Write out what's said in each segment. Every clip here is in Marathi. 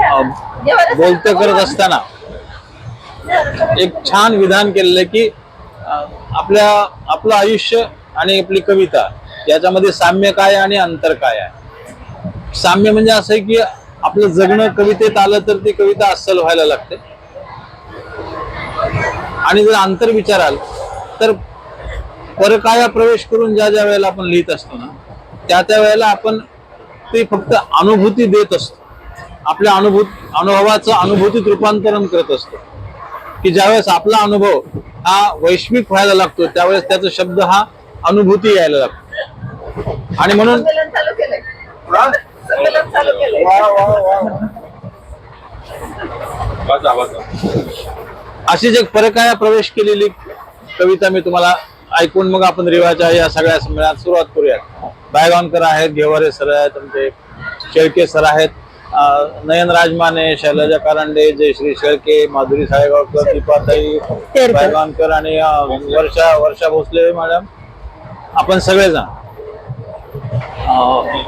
बोलते करत असताना एक छान विधान केलेलं आहे की आपल्या आपलं आयुष्य आणि आपली कविता याच्यामध्ये साम्य काय आणि अंतर काय आहे? साम्य म्हणजे असं आहे की आपलं जगणं कवितेत आलं तर ती कविता अस्सल व्हायला लागते. आणि जर अंतर विचाराल तर परकाया प्रवेश करून ज्या ज्या वेळेला आपण लिहित असतो ना त्या त्या वेळेला आपण ते फक्त अनुभूती देत असतो. आपल्या अनुभूत अनुभवाचं अनुभूतीत रूपांतरण करत असतो. की ज्यावेळेस आपला अनुभव हा वैश्विक व्हायला लागतो त्यावेळेस त्याचा शब्द हा अनुभूती यायला लागतो. आणि म्हणून अशीच एक परकाया प्रवेश केलेली कविता मी तुम्हाला ऐकून मग आपण रिवाच्या या सगळ्या संमेलनात सुरुवात करूयात. बायगावकर आहेत घेवारे सर आहेत आमचे शेळके सर आहेत. नयन राजमाने शैलजा कारंडे जयश्री शेळके माधुरी साळेगावकर दीपाताई बायगावकर आणि वर्षा वर्षा भोसले मॅडम. आपण सगळेजण.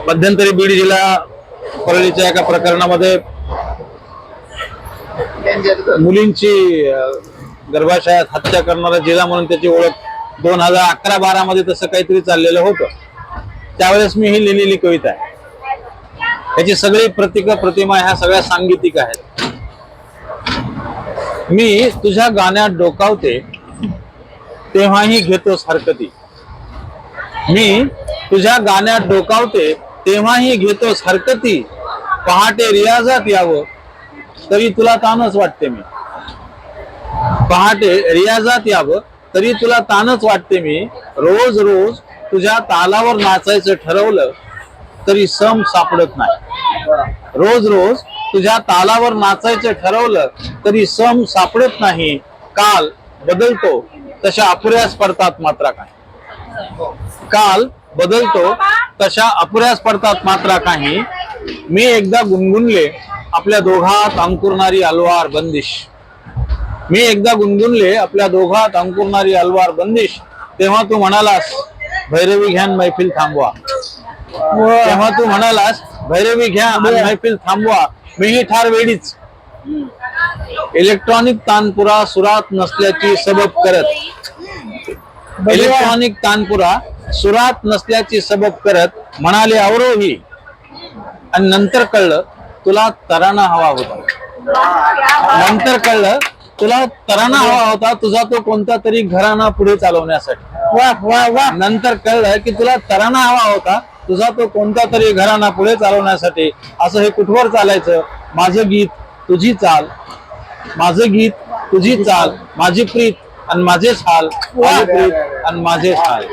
मध्यंतरी बीड जिल्हा परळीच्या एका प्रकरणामध्ये मुलींची गर्भाशयात हत्या करणारा जिल्हा म्हणून त्याची ओळख दोन हजार अकरा बारा मध्ये तसं काहीतरी चाललेलं होतं. त्यावेळेस मी ही लिहिलेली कविता आहे. याची सगळी प्रतिक प्रतिमा ह्या सगळ्या सांगीतिक आहेत. मी तुझ्या गाण्यात डोकावते तेव्हाही घेतोस हरकती मी तुझ्या गाण्यात डोकावते तेव्हाही घेतोस हरकती पहाटे रियाजात यावं तरी तुला तानच वाटते मी. पहाटे रियाजात यावं तरी तुला तानच वाटते मी. रोज रोज तुझ्या तालावर नाचायचं ठरवलं तरी सम सापडत नाही. रोज रोज तुझ्या तालावर नाचायचं ठरवलं तरी सम सापडत नाही. काल बदलतो तशा अपुऱ्याच पडतात मात्रा काही. काल बदलतो तशा अपुऱ्याच पडतात मात्रा काही. मी एकदा गुणगुणले आपल्या दोघात अंकुरणारी अलवार बंदिश. मी एकदा गुणगुणले आपल्या दोघात अंकुरणारी अलवार बंदिश. तेव्हा तू म्हणालास भैरवी घ्यान मैफिल थांबवा. तेव्हा तू म्हणालास भैरवी घ्या आणि मैफिल थांबवा. मीही ठार वेळीच इलेक्ट्रॉनिक तानपुरा सुरात नसल्याची सबब करत. इलेक्ट्रॉनिक तानपुरा सुरात नसल्याची सबब करत म्हणाले अवरोही. आणि नंतर कळलं तुला तराना हवा होता. नंतर कळलं तुला तराना हवा होता तुझा तो कोणता तरी घराणा पुढे चालवण्यासाठी. वा वा वा. नंतर कळलं की तुला तराना हवा होता तुझा तो कोणता तरी घराणा पुढे चालवण्यासाठी असं हे कुठवर चालायचं? माझं गीत तुझी चाल. माझं गीत तुझी चाल. माझी प्रीत आणि माझेच हाल माझी प्रीत आणि माझेच हाल